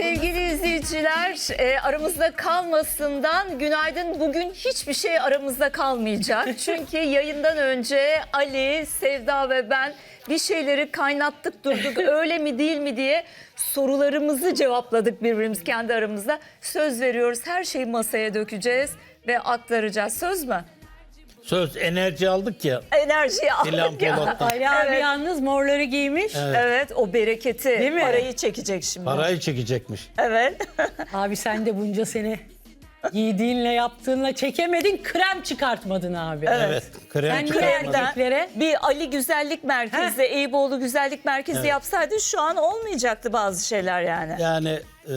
Sevgili izleyiciler, e, aramızda kalmasından günaydın. Bugün hiçbir şey aramızda kalmayacak. Çünkü yayından önce Ali, Sevda ve ben bir şeyleri kaynattık durduk. Öyle mi değil mi diye sorularımızı cevapladık birbirimiz kendi aramızda. Söz veriyoruz her şeyi masaya dökeceğiz ve aktaracağız. Söz mü? Söz enerji aldık ya. Enerjiyi Dilan aldık ya. Polat'tan. Ali abi Evet. yalnız morları giymiş. Evet o bereketi, Değil mi? parayı çekecek şimdi. Parayı çekecekmiş. Evet. Abi sen de bunca sene giydiğinle yaptığınla çekemedin krem çıkartmadın abi. Evet. Krem Sen çıkartmadık. kremden- Erkeklere- bir Ali Güzellik Merkezi, Eyüboğlu Güzellik Merkezi yapsaydı şu an olmayacaktı bazı şeyler yani. Yani e,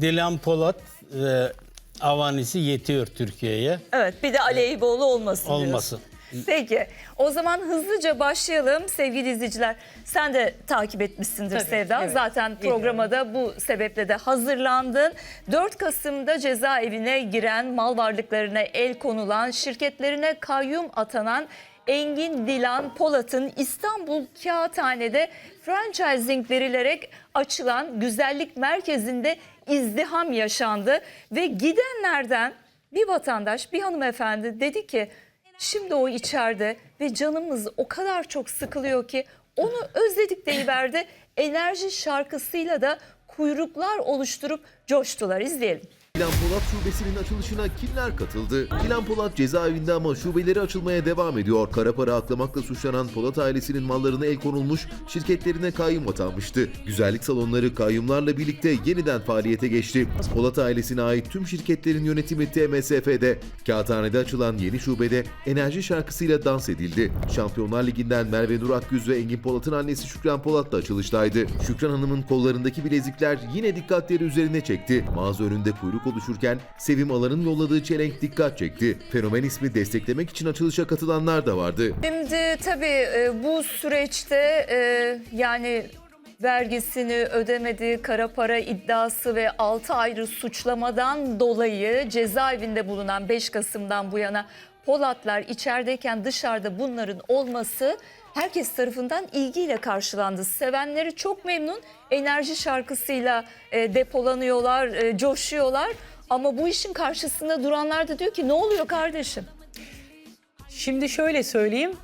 Dilan Polat ve Avanisi yetiyor Türkiye'ye. Evet bir de Ali Eyüboğlu olmasın diyorsun. Olmasın. Peki o zaman hızlıca başlayalım sevgili izleyiciler. Sen de takip etmişsindir Tabii, Sevda. evet, Zaten biliyorum. programa da bu sebeple de hazırlandın. 4 Kasım'da cezaevine giren, mal varlıklarına el konulan, şirketlerine kayyum atanan Engin Dilan Polat'ın İstanbul Kağıthane'de franchising verilerek açılan güzellik merkezinde izdiham yaşandı ve gidenlerden bir vatandaş, bir hanımefendi dedi ki şimdi o içeride ve canımız o kadar çok sıkılıyor ki onu özledik deyiverdi. Enerji şarkısıyla da kuyruklar oluşturup coştular. İzleyelim. Dilan Polat şubesinin açılışına kimler katıldı? Dilan Polat cezaevinde ama şubeleri açılmaya devam ediyor. Kara para aklamakla suçlanan Polat ailesinin mallarına el konulmuş, şirketlerine kayyum atanmıştı. Güzellik salonları kayyumlarla birlikte yeniden faaliyete geçti. Polat ailesine ait tüm şirketlerin yönetimi TMSF'de. Kağıthane'de açılan yeni şubede enerji şarkısıyla dans edildi. Şampiyonlar Ligi'nden Merve Nur Akgüz ve Engin Polat'ın annesi Şükran Polat da açılıştaydı. Şükran Hanım'ın kollarındaki bilezikler yine dikkatleri üzerine çekti. Mağaza önünde kuyruk oluşurken Sevim Alan'ın yolladığı çelenk dikkat çekti. Fenomen ismi desteklemek için açılışa katılanlar da vardı. Şimdi tabii e, bu süreçte e, yani vergisini ödemedi, kara para iddiası ve 6 ayrı suçlamadan dolayı cezaevinde bulunan 5 Kasım'dan bu yana Polatlar içerideyken dışarıda bunların olması herkes tarafından ilgiyle karşılandı. Sevenleri çok memnun. Enerji şarkısıyla e, depolanıyorlar, e, coşuyorlar. Ama bu işin karşısında duranlar da diyor ki ne oluyor kardeşim? Şimdi şöyle söyleyeyim.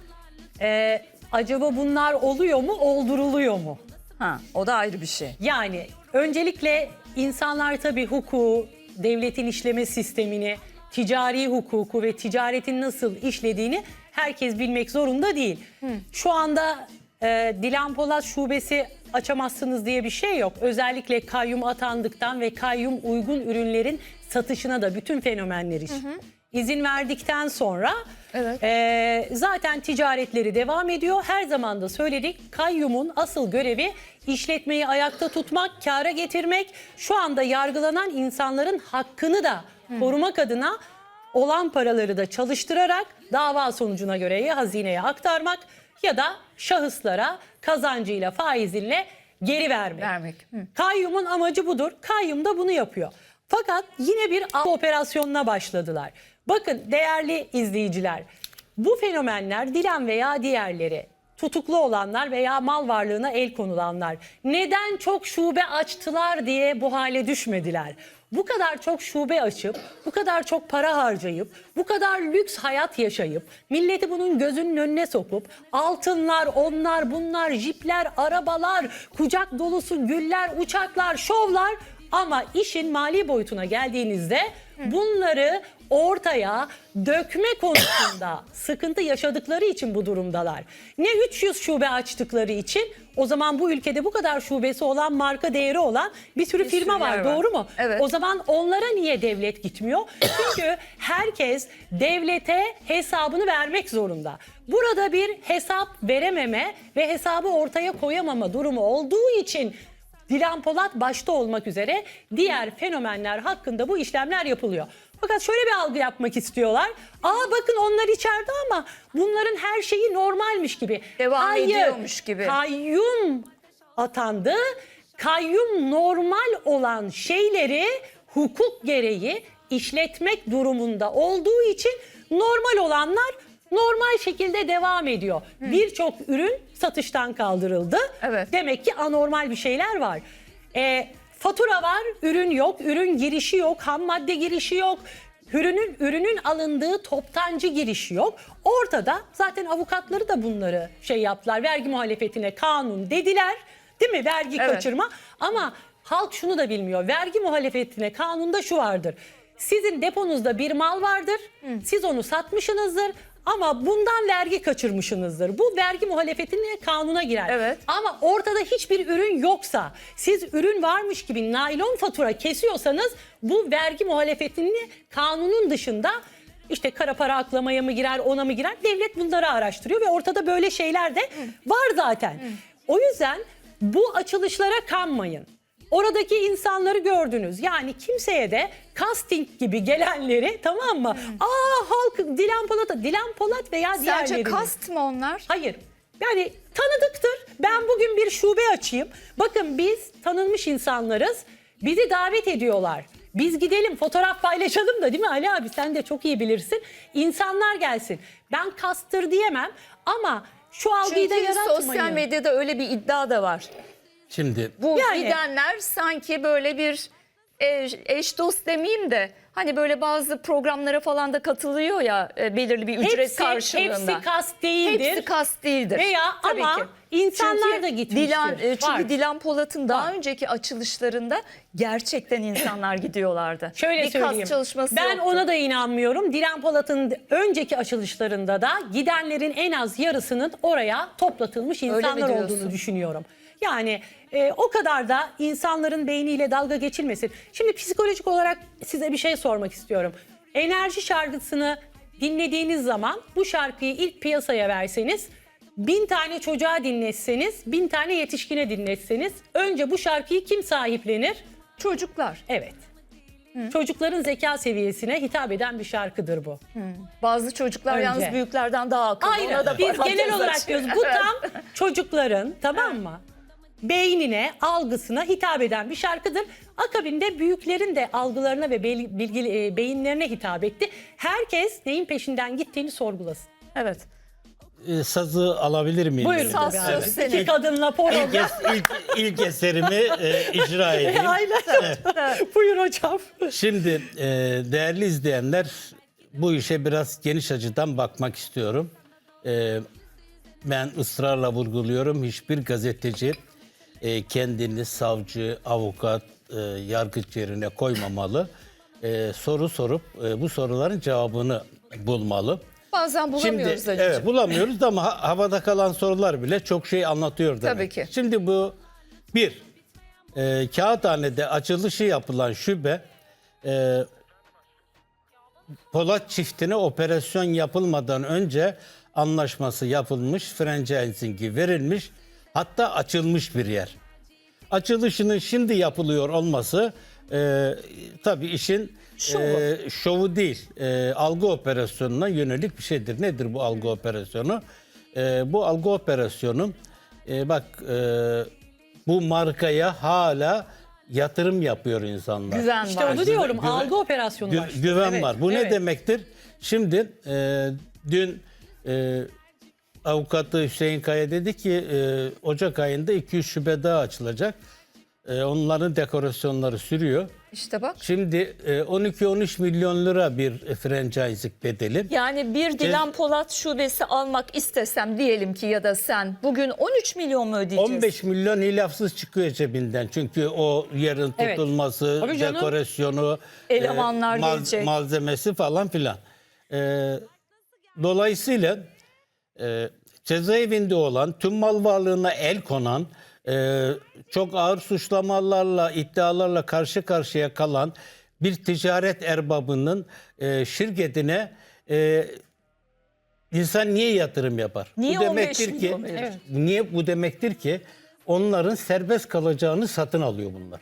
Ee, acaba bunlar oluyor mu, olduruluyor mu? Ha, o da ayrı bir şey. Yani öncelikle insanlar tabii hukuku, devletin işleme sistemini, ticari hukuku ve ticaretin nasıl işlediğini herkes bilmek zorunda değil. Şu anda e, Dilan Polat şubesi açamazsınız diye bir şey yok. Özellikle kayyum atandıktan ve kayyum uygun ürünlerin satışına da bütün fenomenler için izin verdikten sonra Evet. e, zaten ticaretleri devam ediyor. Her zaman da söyledik kayyumun asıl görevi işletmeyi ayakta tutmak, kâra getirmek. Şu anda yargılanan insanların hakkını da korumak adına olan paraları da çalıştırarak dava sonucuna göre ya hazineye aktarmak ya da şahıslara kazancıyla faiziyle geri vermek. Vermek. Hı. Kayyumun amacı budur. Kayyum da bunu yapıyor. Fakat yine bir operasyonuna başladılar. Bakın değerli izleyiciler, bu fenomenler Dilan veya diğerleri tutuklu olanlar veya mal varlığına el konulanlar neden çok şube açtılar diye bu hale düşmediler. Bu kadar çok şube açıp, bu kadar çok para harcayıp, bu kadar lüks hayat yaşayıp, milleti bunun gözünün önüne sokup, altınlar, onlar, bunlar, jipler, arabalar, kucak dolusu güller, uçaklar, şovlar ama işin mali boyutuna geldiğinizde bunları ortaya dökme konusunda sıkıntı yaşadıkları için bu durumdalar. Ne 300 şube açtıkları için o zaman bu ülkede bu kadar şubesi olan marka değeri olan bir sürü Bir firma var, var. doğru mu? Evet. O zaman onlara niye devlet gitmiyor? Çünkü herkes devlete hesabını vermek zorunda. Burada bir hesap verememe ve hesabı ortaya koyamama durumu olduğu için Dilan Polat başta olmak üzere diğer fenomenler hakkında bu işlemler yapılıyor. Fakat şöyle bir algı yapmak istiyorlar. Aa bakın onlar içeride ama bunların her şeyi normalmiş gibi. Devam ediyormuş gibi. Kayyum atandı. Kayyum normal olan şeyleri hukuk gereği işletmek durumunda olduğu için normal olanlar normal şekilde devam ediyor. Birçok ürün satıştan kaldırıldı. Evet. Demek ki anormal bir şeyler var. E, fatura var, ürün yok, ürün girişi yok, ham madde girişi yok. Ürünün ürünün alındığı toptancı girişi yok. Ortada zaten avukatları da bunları şey yaptılar. Vergi muhalefetine kanun dediler. Değil mi? Vergi Evet. kaçırma. Ama halk şunu da bilmiyor. Vergi muhalefetine kanunda şu vardır. Sizin deponuzda bir mal vardır. Siz onu satmışsınızdır. Ama bundan vergi kaçırmışsınızdır. Bu vergi muhalefetine kanuna girer. Evet. Ama ortada hiçbir ürün yoksa, siz ürün varmış gibi naylon fatura kesiyorsanız bu vergi muhalefetini kanunun dışında işte kara para aklamaya mı girer, ona mı girer? Devlet bunları araştırıyor ve ortada böyle şeyler de var zaten. O yüzden bu açılışlara kanmayın. Oradaki insanları gördünüz. Yani kimseye de casting gibi gelenleri tamam mı? Aa halk Dilan Polat'a, Dilan Polat veya Sence diğerlerini. kast mı onlar? Hayır. Yani tanıdıktır. Ben bugün bir şube açayım. Bakın biz tanınmış insanlarız. Bizi davet ediyorlar. Biz gidelim fotoğraf paylaşalım da değil mi Ali abi sen de çok iyi bilirsin. İnsanlar gelsin. Ben kastır diyemem ama şu algıyı da Çünkü yaratmayın. sosyal medyada öyle bir iddia da var. Şimdi Bu Yani- gidenler sanki böyle bir eş, eş dost demeyeyim de hani böyle bazı programlara falan da katılıyor ya e, belirli bir ücret Hepsi, karşılığında. hepsi kast değildir. Hepsi kast değildir. Veya Tabii ama ki. insanlar Çünkü da gitmiştir. Dilan, e, çünkü Var. Dilan Polat'ın daha Var. önceki açılışlarında gerçekten insanlar gidiyorlardı. Şöyle bir söyleyeyim. kas çalışması ben yoktu. ona da inanmıyorum. Dilan Polat'ın önceki açılışlarında da gidenlerin en az yarısının oraya toplatılmış mi insanlar diyorsun? olduğunu düşünüyorum. Yani e, o kadar da insanların beyniyle dalga geçilmesin. Şimdi psikolojik olarak size bir şey sormak istiyorum. Enerji şarkısını dinlediğiniz zaman bu şarkıyı ilk piyasaya verseniz bin tane çocuğa dinletseniz, bin tane yetişkine dinletseniz önce bu şarkıyı kim sahiplenir? Çocuklar. Evet. Çocukların zeka seviyesine hitap eden bir şarkıdır bu. Bazı çocuklar Önce. yalnız büyüklerden daha akıllı. Aynen. Ona da Biz genel olarak diyoruz. Bu tam çocukların tamam mı? Beynine, algısına hitap eden bir şarkıdır. Akabinde büyüklerin de algılarına ve bilgi, e, beyinlerine hitap etti. Herkes neyin peşinden gittiğini sorgulasın. Evet. e, sazı alabilir miyim? Buyurun? Saz söz senin. İki kadınla İlk, program. es- ilk, ilk eserimi e, icra edeyim. Aynen. Buyur hocam. Şimdi e, değerli izleyenler bu işe biraz geniş açıdan bakmak istiyorum. E, ben ısrarla vurguluyorum hiçbir gazeteci e, kendini savcı, avukat, e, yargıç yerine koymamalı. E, soru sorup e, bu soruların cevabını bulmalı. Bazen bulamıyoruz Şimdi, evet bulamıyoruz ama ha- havada kalan sorular bile çok şey anlatıyor demek. Tabii ki. Şimdi bu bir e, Kağıthane'de açılışı yapılan şube e, Polat çiftine operasyon yapılmadan önce anlaşması yapılmış, franchising'i verilmiş, hatta açılmış bir yer. Açılışının şimdi yapılıyor olması e, tabii işin e, şovu değil, e, algı operasyonuna yönelik bir şeydir. Nedir bu algı operasyonu? E, bu algı operasyonu, e, bak e, bu markaya hala yatırım yapıyor insanlar. Güven İşte var. onu diyorum. Güven- algı operasyonu Gü- var. güven Evet, var. Bu evet. ne demektir? Şimdi e, dün e, avukatı Hüseyin Kaya dedi ki e, Ocak ayında 200 şube daha açılacak. E, onların dekorasyonları sürüyor. İşte bak. Şimdi e, 12-13 milyon lira bir franchising bedeli. Yani bir Dilan Polat şubesi almak istesem diyelim ki ya da sen bugün 13 milyon mu ödeyeceğiz? 15 milyon hilafsız çıkıyor cebinden. Çünkü o yerin Evet. tutulması, Tabii canım. dekorasyonu, Elemanlar gelecek. malzemesi falan filan. E, dolayısıyla e, cezaevinde olan, tüm mal varlığına el konan, e, çok ağır suçlamalarla, iddialarla karşı karşıya kalan bir ticaret erbabının e, şirketine e, insan niye yatırım yapar? Niye bu 15 demektir ki verir? niye bu demektir ki onların serbest kalacağını satın alıyor bunlar.